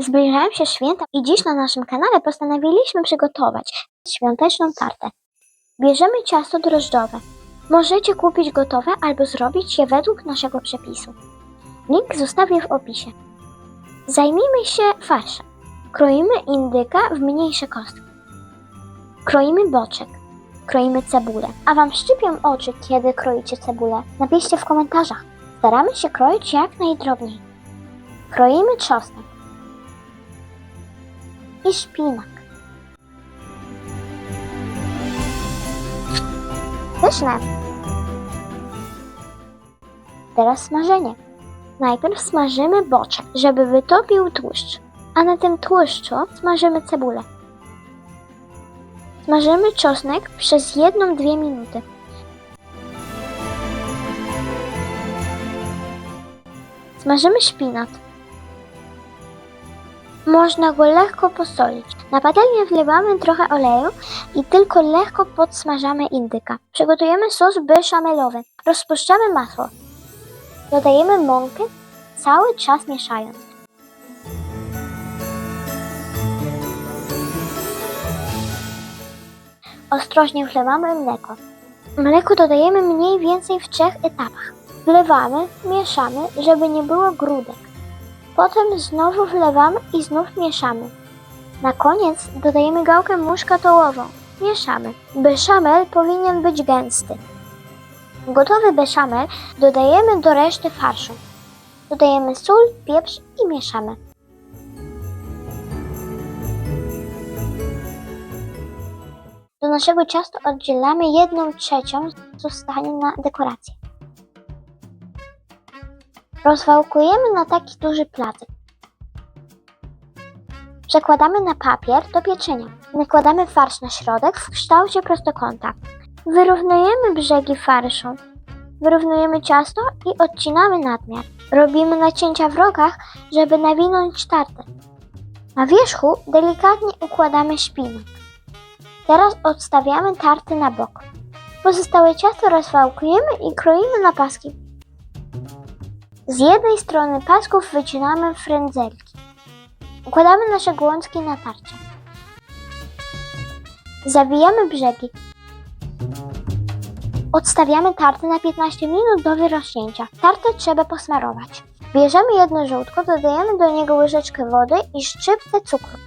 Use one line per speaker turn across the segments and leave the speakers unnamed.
Zbliżają się święta i dziś na naszym kanale postanowiliśmy przygotować świąteczną tartę. Bierzemy ciasto drożdżowe. Możecie kupić gotowe albo zrobić je według naszego przepisu. Link zostawię w opisie. Zajmijmy się farszem. Kroimy indyka w mniejsze kostki. Kroimy boczek. Kroimy cebulę. A wam szczypią oczy, kiedy kroicie cebulę? Napiszcie w komentarzach. Staramy się kroić jak najdrobniej. Kroimy czosnek i szpinak. Pyszne. Teraz smażenie. Najpierw smażymy boczek, żeby wytopił tłuszcz, a na tym tłuszczu smażymy cebulę. Smażymy czosnek przez 1-2 minuty. Smażymy szpinat. Można go lekko posolić. Na patelnię wlewamy trochę oleju i tylko lekko podsmażamy indyka. Przygotujemy sos beszamelowy. Rozpuszczamy masło. Dodajemy mąkę, cały czas mieszając. Ostrożnie wlewamy mleko. Mleko dodajemy mniej więcej w trzech etapach. Wlewamy, mieszamy, żeby nie było grudek. Potem znowu wlewamy i znów mieszamy. Na koniec dodajemy gałkę muszkatołową. Mieszamy. Beszamel powinien być gęsty. Gotowy beszamel dodajemy do reszty farszu. Dodajemy sól, pieprz i mieszamy. Do naszego ciasta oddzielamy jedną trzecią, zostanie na dekorację. Rozwałkujemy na taki duży placek. Przekładamy na papier do pieczenia. Nakładamy farsz na środek w kształcie prostokąta. Wyrównujemy brzegi farszu. Wyrównujemy ciasto i odcinamy nadmiar. Robimy nacięcia w rogach, żeby nawinąć tartę. Na wierzchu delikatnie układamy szpinak. Teraz odstawiamy tartę na bok. Pozostałe ciasto rozwałkujemy i kroimy na paski. Z jednej strony pasków wycinamy frędzelki. Układamy nasze głączki na tarcie. Zawijamy brzegi. Odstawiamy tartę na 15 minut do wyrośnięcia. Tartę trzeba posmarować. Bierzemy jedno żółtko, dodajemy do niego łyżeczkę wody i szczyptę cukru.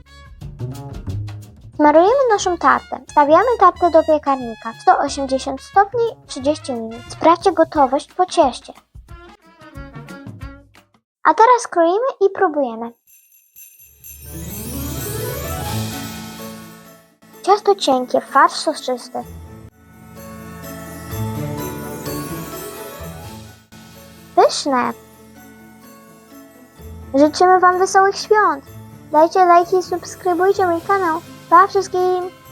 Smarujemy naszą tartę. Stawiamy tartę do piekarnika 180 stopni 30 minut. Sprawdźcie gotowość po cieście. A teraz kroimy i próbujemy. Ciasto cienkie, farsz soczysty. Pyszne! Życzymy Wam wesołych świąt! Dajcie lajki i subskrybujcie mój kanał. Pa wszystkim!